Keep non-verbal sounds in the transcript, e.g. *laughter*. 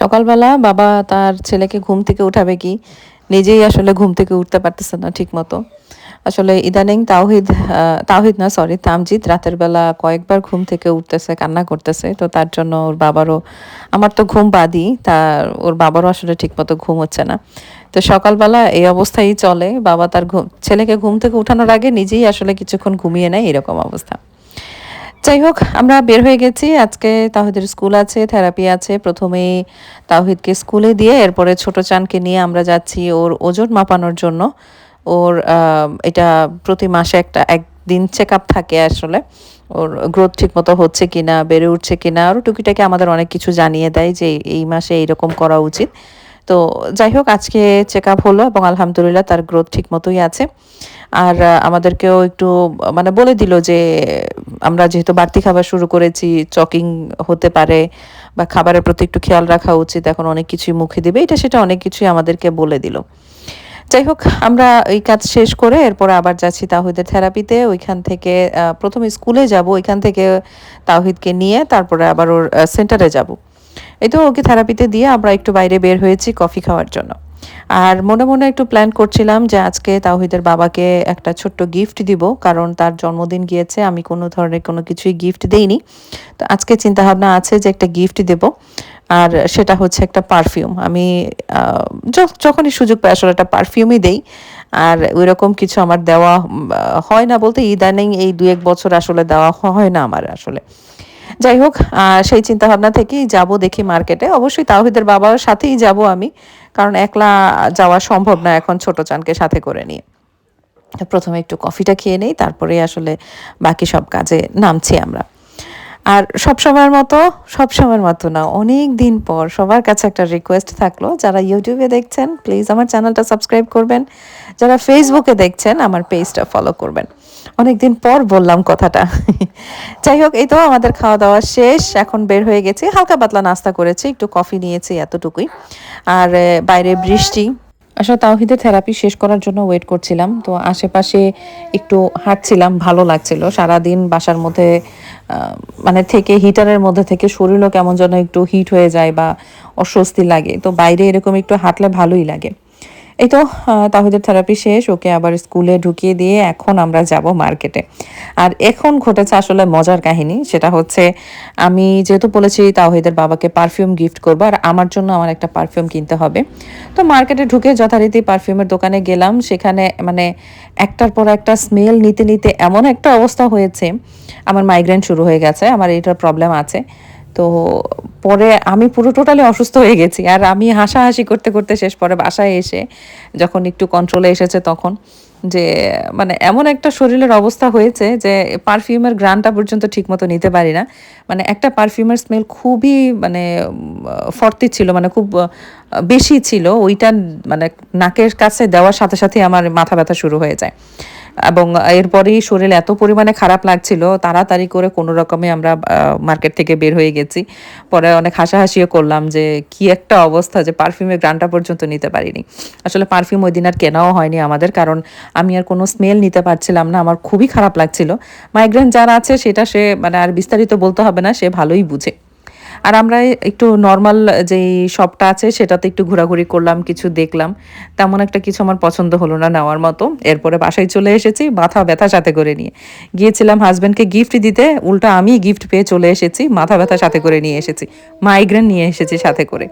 সকালবেলা বাবা তার ছেলেকে ঘুম থেকে উঠাবে কি? নিজেই আসলে ঘুম থেকে উঠতে পারতেছে না ঠিক মতো আসলে ইদানিং তাওহিদ তাওহিদ না সরি তামজিদ রাতের বেলা কয়েকবার ঘুম থেকে উঠতেছে, কান্না করতেছে। তো তার জন্য ওর বাবারও, আমার তো ঘুম বাদই, তার, ওর বাবারও আসলে ঠিক মতো ঘুম হচ্ছে না। তো সকালবেলা এই অবস্থায় চলে। বাবা তার ঘুম, ছেলেকে ঘুম থেকে উঠানোর আগে নিজেই আসলে কিছুক্ষণ ঘুমিয়ে নেয়, এরকম অবস্থা। যাই হোক, আমরা বের হয়ে গেছি। আজকে তাহিদের স্কুল আছে, থেরাপি আছে। প্রথমে তাহিদকে স্কুলে দিয়ে এরপরে ছোট চানকে নিয়ে আমরা যাচ্ছি ওর ওজন মাপানোর জন্য। ওর এটা প্রতি মাসে একটা একদিন চেক আপ থাকে আসলে। ওর গ্রোথ ঠিক মতো হচ্ছে কিনা, বেড়ে উঠছে কিনা আরও টুকিটাকি আমাদের অনেক কিছু জানিয়ে দেয় যে এই মাসে এইরকম করা উচিত। তো যাই হোক, আজকে চেক আপ হলো এবং আলহামদুলিল্লাহ তার গ্রোথ ঠিক মতোই আছে। আর আমাদেরকেও একটু মানে বলে দিল যে আমরা যেহেতু বাড়তি খাবার শুরু করেছি, চকিং হতে পারে বা খাবারের প্রতি একটু খেয়াল রাখা উচিত, এখন অনেক কিছুই মুখে দিবে, এটা সেটা অনেক কিছুই আমাদেরকে বলে দিল। যাই হোক, আমরা এই কাজ শেষ করে এরপর আবার যাচ্ছি তাহিদের থেরাপিতে, ওইখান থেকে প্রথমে স্কুলে যাব, ওইখান থেকে তাহিদকে নিয়ে তারপরে আবার ওর সেন্টারে যাব। এই তো ওকে থেরাপিতে দিয়ে আমরা একটু বাইরে বের হয়েছি কফি খাওয়ার জন্য। আর মনে মনে একটু প্ল্যান করছিলাম যে আজকে তাওহিদের বাবাকে একটা ছোট্ট গিফট দিব, কারণ তার জন্মদিন গিয়েছে, আমি কোনো ধরনের কোনো কিছুই গিফট দেইনি। তো আজকে চিন্তা ভাবনা আছে যে একটা গিফট দেব, আর সেটা হচ্ছে একটা পারফিউম আমি যখনই সুযোগ পাই আসলে একটা পারফিউমই দেই, আর ওইরকম কিছু আমার দেওয়া হয় না বলতে ইদানিং এই দু এক বছর আসলে দেওয়া হয় না আমার আসলে। যাই হোক সেই চিন্তা ভাবনা থেকেই যাব দেখি মার্কেটে। অবশ্যই তাওহিদের বাবার সাথেই যাব আমি, কারণ একলা যাওয়া সম্ভব না এখন ছোট চানকে সাথে করে নিয়ে। প্রথমে একটু কফিটা খেয়ে নেই তারপরে আসলে বাকি সব কাজে নামছি আমরা। আর সব সময়ের মতো, সব সময়ের মতো না, অনেক দিন পর সবার কাছে একটা রিকোয়েস্ট থাকল। যারা ইউটিউবে দেখছেন প্লিজ আমার চ্যানেলটা সাবস্ক্রাইব করবেন। যারা ফেসবুকে দেখছেন, আমার পেজটা ফলো করবেন। অনেক দিন পর বললাম কথাটা। *laughs* যাই হোক, এই তো আমাদের খাওয়া দাওয়া শেষ। এখন বের হয়ে গেছি। হালকা পাতলা নাস্তা করেছি, একটু কফি নিয়েছি এতটুকুই। আর বাইরে বৃষ্টি। আসলে তাওহিদের থেরাপি শেষ করার জন্য ওয়েট করছিলাম। তো আশেপাশে একটু হাঁটছিলাম, ভালো লাগছিল। সারাদিন বাসার মধ্যে মানে থেকে হিটারের মধ্যে থেকে শরীরও কেমন যেন একটু হিট হয়ে যায় বা অস্বস্তি লাগে। তো বাইরে এরকম একটু হাঁটলে ভালোই লাগে। এই তো তাহিদের থেরাপি শেষ, ওকে আবার স্কুলে ঢুকিয়ে দিয়ে এখন আমরা যাব মার্কেটে আর এখন ঘটেছে আসলে মজার কাহিনী, সেটা হচ্ছে আমি যেহেতু বলেছি তাহিদের বাবাকে পারফিউম গিফট করব, আর আমার জন্য আমার একটা পারফিউম কিনতে হবে। তো মার্কেটে ঢুকে যথারীতি পারফিউমের দোকানে গেলাম, সেখানে মানে একটার পর একটা স্মেল নিতে নিতে এমন একটা অবস্থা হয়েছে, আমার মাইগ্রেন শুরু হয়ে গেছে, আমার এটার প্রবলেম আছে। তো পরে আমি পুরো টোটালি অসুস্থ হয়ে গেছি। আর আমি হাসাহাসি করতে করতে শেষ পরে বাসায় এসে যখন একটু কন্ট্রোলে এসেছে তখন যে মানে এমন একটা শরীরের অবস্থা হয়েছে যে পারফিউমের গ্রানটা পর্যন্ত ঠিকমতো নিতে পারি না। মানে একটা পারফিউমের স্মেল খুবই মানে ফর্তি ছিল মানে খুব বেশি ছিল। ওইটা মানে নাকের কাছে দেওয়ার সাথে সাথে আমার মাথা ব্যথা শুরু হয়ে যায়। এবং এরপরেই শরীর এত পরিমাণে খারাপ লাগছিল, তাড়াতাড়ি করে কোনো রকমে আমরা মার্কেট থেকে বের হয়ে গেছি। পরে অনেক হাসাহাসিও করলাম যে কি একটা অবস্থা যে পারফিউমের গ্রানটা পর্যন্ত নিতে পারিনি। আসলে পারফিউম ওই দিন আর কেনাও হয়নি আমাদের, কারণ আমি আর কোনো স্মেল নিতে পারছিলাম না, আমার খুবই খারাপ লাগছিল। মাইগ্রেন যার আছে সেটা সে মানে আর বিস্তারিত বলতে হবে না, সে ভালোই বুঝে। আর আমরা একটু নর্মাল যেই শপটা আছে, সেটাতে একটু ঘোরাঘুরি করলাম, কিছু দেখলাম। তেমন একটা কিছু আমার পছন্দ হলো না নেওয়ার মতো। এরপরে বাসায় চলে এসেছি, মাথা ব্যথা সাথে করে নিয়ে। গিয়েছিলাম হাজব্যান্ডকে গিফট দিতে, উল্টা আমি গিফট পেয়ে চলে এসেছি, মাথা ব্যথা সাথে করে নিয়ে এসেছি। মাইগ্রেন নিয়ে এসেছি সাথে করে।